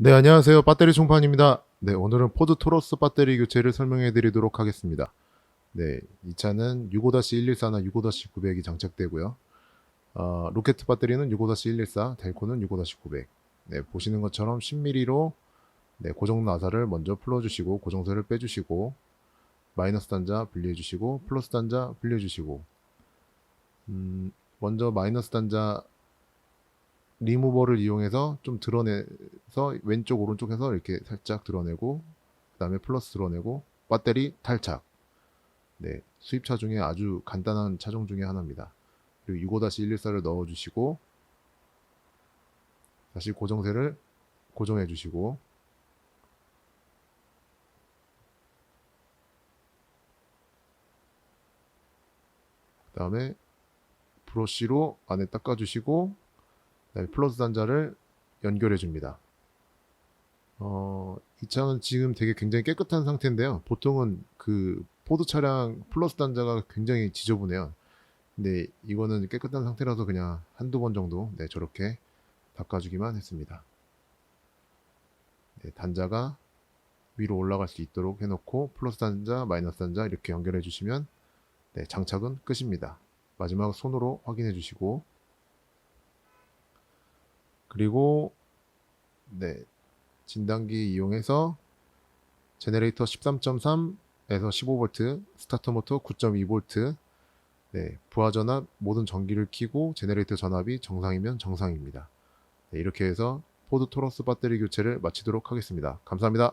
네, 안녕하세요. 배터리 총판입니다. 네, 오늘은 포드 토로스 배터리 교체를 설명해 드리도록 하겠습니다. 네, 이 차는 65-114나 65-900이 장착되고요. 어, 로켓 배터리는 65-114, 델코는 65-900. 네, 보시는 것처럼 10mm로 네, 고정 나사를 먼저 풀어 주시고 고정쇠를 빼주시고 마이너스 단자 분리해 주시고 플러스 단자 분리해 주시고 음, 먼저 마이너스 단자 리무버를 이용해서 좀 드러내서 왼쪽 오른쪽 해서 이렇게 살짝 드러내고 그 다음에 플러스 드러내고 배터리 탈착. 네 수입차 중에 아주 간단한 차종 중에 하나입니다. 그리고 65-114를 넣어주시고 다시 고정쇠를 고정해 주시고 그 다음에 브러쉬로 안에 닦아주시고 그다음에 플러스 단자를 연결해 줍니다. 어, 이 차는 지금 되게 굉장히 깨끗한 상태인데요. 보통은 그 포드 차량 플러스 단자가 굉장히 지저분해요. 근데 이거는 깨끗한 상태라서 그냥 한두 번 정도 네, 저렇게 닦아주기만 했습니다. 네, 단자가 위로 올라갈 수 있도록 해놓고 플러스 단자, 마이너스 단자 이렇게 연결해 주시면 네, 장착은 끝입니다. 마지막 손으로 확인해 주시고 그리고 네 진단기 이용해서 제네레이터 13.3에서 15V, 스타터 모터 9.2V, 네 부하 전압 모든 전기를 켜고 제네레이터 전압이 정상이면 정상입니다. 네, 이렇게 해서 포드 토러스 배터리 교체를 마치도록 하겠습니다. 감사합니다.